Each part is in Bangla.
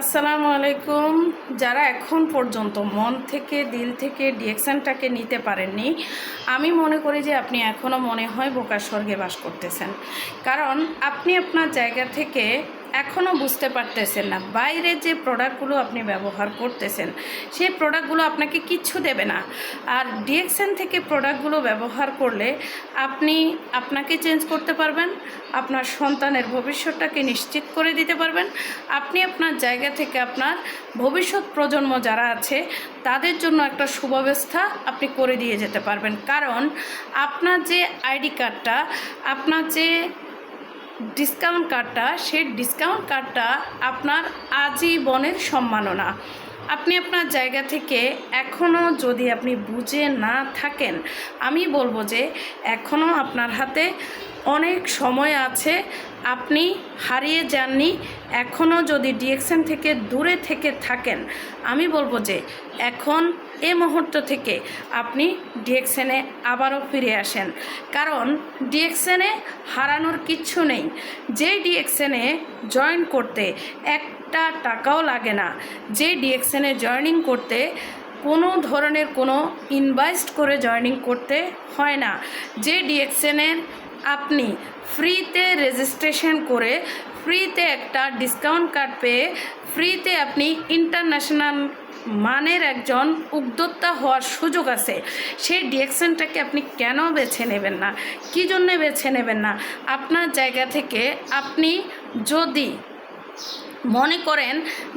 আসসালামু আলাইকুম। যারা এখন পর্যন্ত মন থেকে, দিল থেকে ডিএকশানটাকে নিতে পারেননি, আমি মনে করি যে আপনি এখনও মনে হয় বোকার স্বর্গে বাস করতেছেন। কারণ আপনি আপনার জায়গা থেকে এখনও বুঝতে পারতেছেন না। বাইরে যে প্রোডাক্টগুলো আপনি ব্যবহার করতেছেন, সেই প্রোডাক্টগুলো আপনাকে কিচ্ছু দেবে না। আর ডিএক্সএন থেকে প্রোডাক্টগুলো ব্যবহার করলে আপনি আপনাকে চেঞ্জ করতে পারবেন, আপনার সন্তানের ভবিষ্যৎটাকে নিশ্চিত করে দিতে পারবেন। আপনি আপনার জায়গা থেকে আপনার ভবিষ্যৎ প্রজন্ম যারা আছে, তাদের জন্য একটা সুব্যবস্থা আপনি করে দিয়ে যেতে পারবেন। কারণ আপনার যে আইডি কার্ডটা, আপনার যে ডিসকাউন্ট কার্ডটা সেই ডিসকাউন্ট কার্ডটা আপনার আজীবনের সম্মাননা। আপনি আপনার জায়গা থেকে এখনও যদি আপনি বুঝে না থাকেন, আমি বলব যে এখনও আপনার হাতে অনেক সময় আছে, আপনি হারিয়ে যাননি এখনও যদি ডিএক্সএন থেকে দূরে থেকে থাকেন, আমি বলব যে এখন এ মুহূর্ত থেকে আপনি ডিএক্সএনে আবারও ফিরে আসেন। কারণ ডিএক্সএনে হারানোর কিচ্ছু নেই। যে ডিএক্সএনে জয়েন করতে একটা টাকাও লাগে না। যে ডিএক্সএনে জয়েনিং করতে কোনো ধরনের কোনো ইনভেস্ট করে জয়েনিং করতে হয় না। যে ডিএক্সএনের আপনি ফ্রিতে রেজিস্ট্রেশন করে ফ্রিতে একটা ডিসকাউন্ট কার্ড পেয়ে ফ্রিতে আপনি ইন্টারন্যাশনাল মানের একজন উদ্যোক্তা হওয়ার সুযোগ আছে। সেই ডিএকশনটাকে আপনি কেন বেছে নেবেন না? কী জন্যে বেছে নেবেন না? আপনার জায়গা থেকে আপনি যদি মনে করেন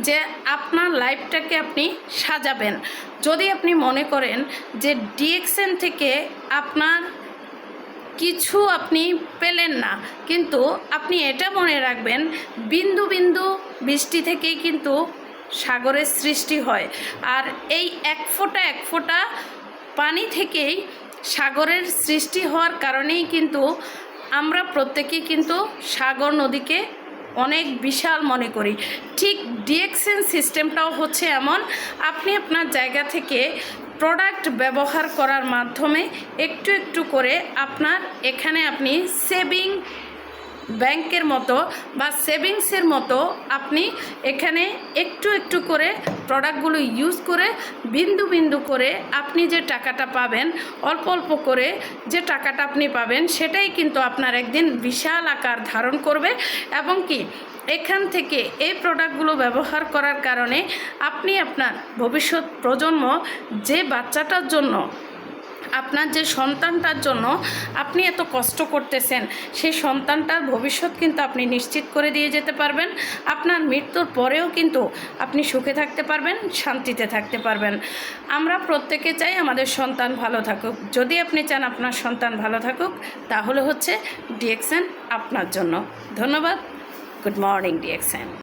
যে আপনার লাইফটাকে আপনি সাজাবেন, যদি আপনি মনে করেন যে ডিএক্সএন থেকে আপনার কিছু আপনি পেলেন না, কিন্তু আপনি এটা মনে রাখবেন, বিন্দু বিন্দু বৃষ্টি থেকেই কিন্তু সাগরের সৃষ্টি হয়। আর এই এক ফোঁটা এক ফোঁটা পানি থেকেই সাগরের সৃষ্টি হওয়ার কারণেই কিন্তু আমরা প্রত্যেকেই কিন্তু সাগর নদীকে অনেক বিশাল মনে করি। ঠিক ডিএক্সএন সিস্টেমটাও হচ্ছে এমন, আপনি আপনার জায়গা থেকে প্রোডাক্ট ব্যবহার করার মাধ্যমে একটু একটু করে আপনার এখানে আপনি সেভিং ব্যাংকের মতো বা সেভিংসের মতো আপনি এখানে একটু একটু করে প্রোডাক্টগুলো ইউজ করে বিন্দু বিন্দু করে আপনি যে টাকাটা পাবেন, অল্প অল্প করে যে টাকাটা আপনি পাবেন, সেটাই কিন্তু আপনার একদিন বিশাল আকার ধারণ করবে এবং কি এখান থেকে এই প্রোডাক্টগুলো ব্যবহার করার কারণে আপনি আপনার ভবিষ্যৎ প্রজন্ম যে বাচ্চাটার জন্য আপনার যে সন্তানটার জন্য আপনি এত কষ্ট করতেছেন, সেই সন্তানটার ভবিষ্যৎ কিন্তু আপনি নিশ্চিত করে দিয়ে যেতে পারবেন। আপনার মৃত্যুর পরেও কিন্তু আপনি সুখে থাকতে পারবেন, শান্তিতে থাকতে পারবেন। আমরা প্রত্যেকে চাই আমাদের সন্তান ভালো থাকুক। যদি আপনি চান আপনার সন্তান ভালো থাকুক, তাহলে হচ্ছে ডিএক্সএন আপনার জন্য। ধন্যবাদ। Good morning, DXN.